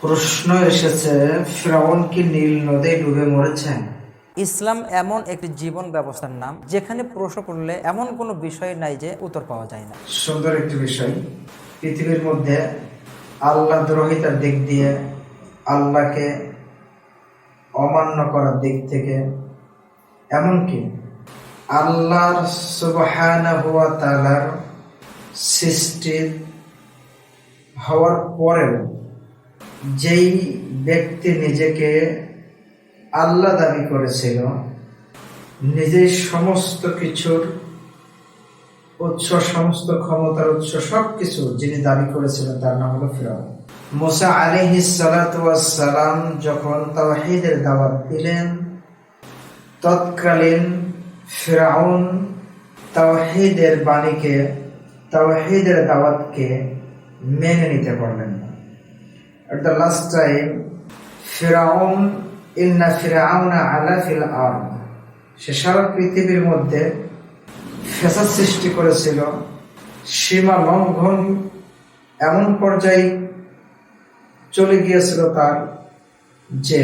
প্রশ্ন এসেছে ফ্রাউন কি নীল নদে ডুবে মরেছেন? ইসলাম এমন একটি জীবন ব্যবস্থার নাম যেখানে প্রশ্ন করলে এমন কোনো বিষয় নাই যে উত্তর পাওয়া যায় না। সুন্দর একটি বিষয়। পৃথিবীর মধ্যে আল্লাহ দ্রোহিতার দিক দিয়ে আল্লাহকে অমান্য করার দিক থেকে এমনকি আল্লাহর সুবহানা হুয়া তালার সৃষ্টির হওয়ার পরেও যেই ব্যক্তি নিজেকে আল্লাহ দাবি করেছিল, নিজের সমস্ত কিছুর উৎস, সমস্ত ক্ষমতার উৎস, সবকিছু যিনি দাবি করেছিলেন তার নাম হলো ফিরাউন। মুসা আলাইহিস সালাম যখন তাওহীদের দাওয়াত দিলেন, তৎকালীন ফিরাউন তাওহীদের বাণীকে, তাওহীদের দাওয়াতকে মেনে নিতে পারলেন না। At the last time ফিরাউন ইন্না ফিরাউনা আলা ফিল আরদ সে সারা পৃথিবীর মধ্যে ফেসাদ সৃষ্টি করেছিল, সীমা লঙ্ঘন এমন পর্যায়ে চলে গিয়েছিল তার যে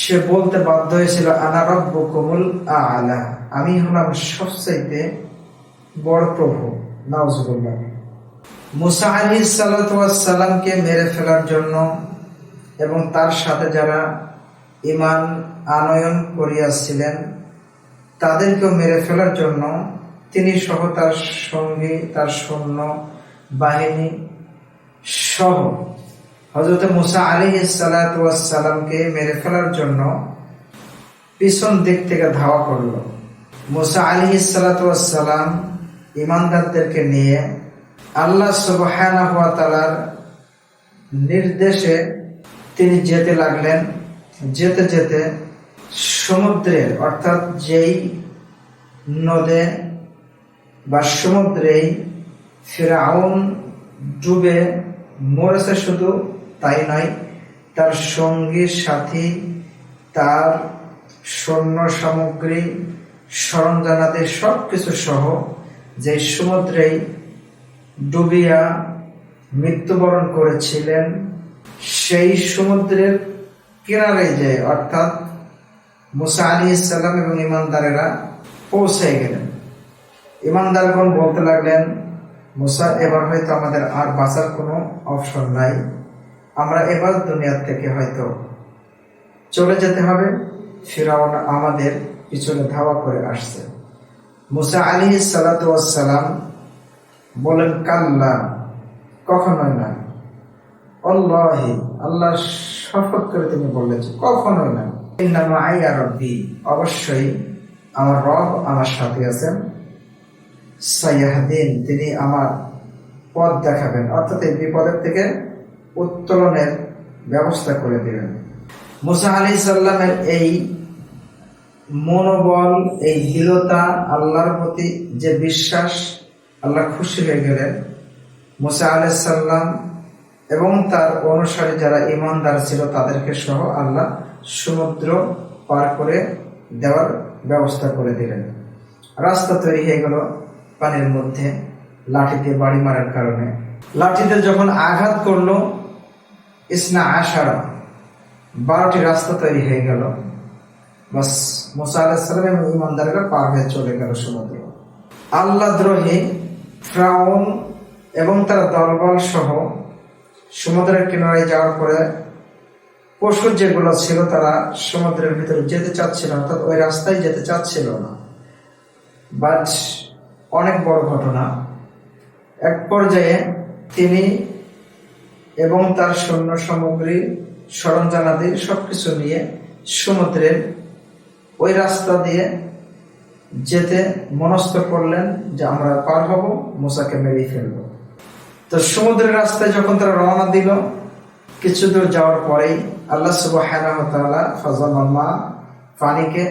সে বলতে বাধ্য হয়েছিল, আনা রব্বু কমুল আলা, আমি হলাম সবচাইতে বড় প্রভু, নাউজুবুল্লাহ। মুসা আলী সালাতামকে মেরে ফেলার জন্য এবং তার সাথে যারা ইমান আনয়ন করিয়াছিলেন, তাদেরকেও মেরে ফেলার জন্য তিনি সহ তার সঙ্গী, তার সৈন্য, বাহিনী সহ হজরত মুসা আলী সালাতামকে মেরে ফেলার জন্য পিছন দিক থেকে ধাওয়া করল। মুসা আলী সালাতাম ইমানদারদেরকে নিয়ে আল্লাহ তাআলার নির্দেশে তিনি যেতে লাগলেন। যেতে যেতে সমুদ্রের, অর্থাৎ যেই নদে বা সমুদ্রেই ফেরাউন ডুবে মরেছে শুধু তাই নয়, তার সঙ্গী সাথী, তার সৈন্য সামগ্রী সরঞ্জামাদি সব কিছু সহ যে সমুদ্রেই ডুবিয়া মৃত্যুবরণ করেছিলেন সেই সমুদ্রের কিনারে যে, অর্থাৎ মুসা আলী ইসাল্লাম এবং ইমানদারেরা পৌঁছে গেলেন। ইমানদারগণ বলতে লাগলেন, মুসা, এবার হয়তো আমাদের আর বাঁচার কোনো অপশন নাই। আমরা এবার দুনিয়ার থেকে হয়তো চলে যেতে হবে। ফিরাউন আমাদের পিছনে ধাওয়া করে আসছে। মুসা আলী সালাতাম বলেন, কাল্লা, কখনোই না। অল্লাহি আল্লাহ শপথ করে তিনি বললেন কখনোই না। আইয়া রব্বি, অবশ্যই আমার রব আমার সাথে আছেন। সাইয়াহদিন, তিনি আমার পথ দেখাবেন। অর্থাৎ এই বিপদের থেকে উত্তোলনের ব্যবস্থা করে দেবেন। মুসা আলি সাল্লামের এই মনোবল, এই দৃঢ়তা, আল্লাহর প্রতি যে বিশ্বাস আল্লাহ খুশি হয়ে গেলেন। মুসা আলাইসাল্লাম এবং তার অনুসারী যারা ইমানদার ছিল তাদেরকে সহ আল্লাহ সমুদ্র পার করে দেওয়ার ব্যবস্থা করে দিলেন। রাস্তা তৈরি হয়ে গেল পানির মধ্যে, লাঠিতে বাড়ি মারার কারণে। লাঠিতে যখন আঘাত করল, ইসনা আষাঢ় বারোটি রাস্তা তৈরি হয়ে গেল। বাস, মুসা আলাহিসাল্লাম এবং ইমানদাররা পার হয়ে চলে গেল সমুদ্র। আল্লাহ দ্রোহী ফ্রাউন এবং তার দলবল সহ সমুদ্রের কিনারায় যাওয়ার পরে পশু যেগুলো ছিল তারা সমুদ্রের ভিতরে যেতে চাচ্ছিল, অর্থাৎ ওই রাস্তায় যেতে চাচ্ছিল না। বাট অনেক বড় ঘটনা। এক পর্যায়ে তিনি এবং তার সৈন্য সামগ্রী সরঞ্জামাদি সবকিছু নিয়ে সমুদ্রের ওই রাস্তা দিয়ে যেতে মনস্থ করলেন যে আমরা পার হব, মুসাকে মেরে ফেলব। তো সমুদ্রের রাস্তায় যখন তারা রওনা দিল, কিছু দূর যাওয়ার পরেই আল্লাহ তাআলা ফাজালাল্লাহ পানিকে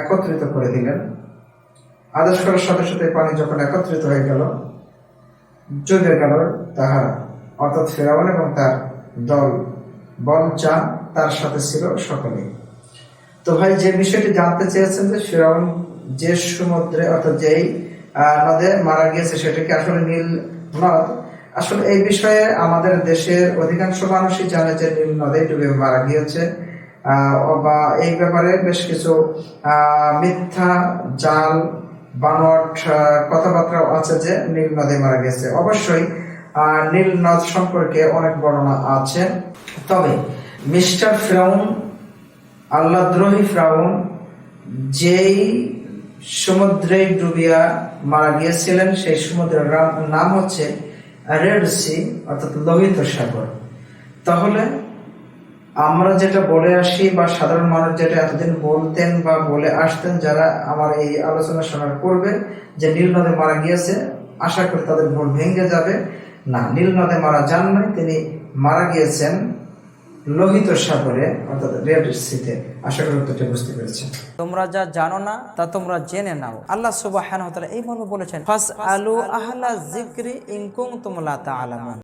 একত্রিত করে দিলেন। আদেশ করার সাথে সাথে পানি যখন একত্রিত হয়ে গেল ডুবে গেল তাহার, অর্থাৎ ফেরাউন এবং তার দল বল যা তার সাথে ছিল সকলেই। তো ভাই, যে বিষয়টি জানতে চেয়েছেন যে ফেরাউন যে সমুদ্রে অর্থাৎ যেই নদে মারা গিয়েছে সেটা কি আসলে নীল নদ। আসলে এই বিষয়ে আমাদের দেশের অধিকাংশ মানুষই জানে যে নীল নদে ডুবে মারা গিয়েছে। বা এই ব্যাপারে বেশ কিছু মিথ্যা, জাল বানট কথাবার্তা আছে যে নীল নদে মারা গেছে অবশ্যই নীল নদ সম্পর্কে অনেক বর্ণনা আছে। তবে মিস্টার ফ্রাউন আল্লাহদ্রোহী ফ্রাউন, যেই সমুদ্রে ডুবিয়া মারা গিয়েছিলেন। সেই সমুদ্রের নাম হচ্ছে রেড সি অর্থাৎ লোহিত সাগর। তাহলে আমরা যেটা বলে আসি বা সাধারণ মানুষ যেটা এতদিন বলতেন বা বলে আসতেন, যারা আমার এই আলোচনা শোনার করবে যে নীল নদে মারা গিয়েছে, আশা করি তাদের ভুল ভেঙে যাবে। না, নীল নদে মারা যান নাই তিনি মারা গিয়েছেন। লোহিত সাগরে, অর্থাৎ রেড সিতে, আশা করি উত্তরটি বুঝতে পেরেছেন। তোমরা যা জানো না, তা তোমরা জেনে নাও। আল্লাহ সুবাহ এই মর্মে বলেছেন ফাস আলু আহলা জিক্রি ইনকুম তুমলা তা আলামান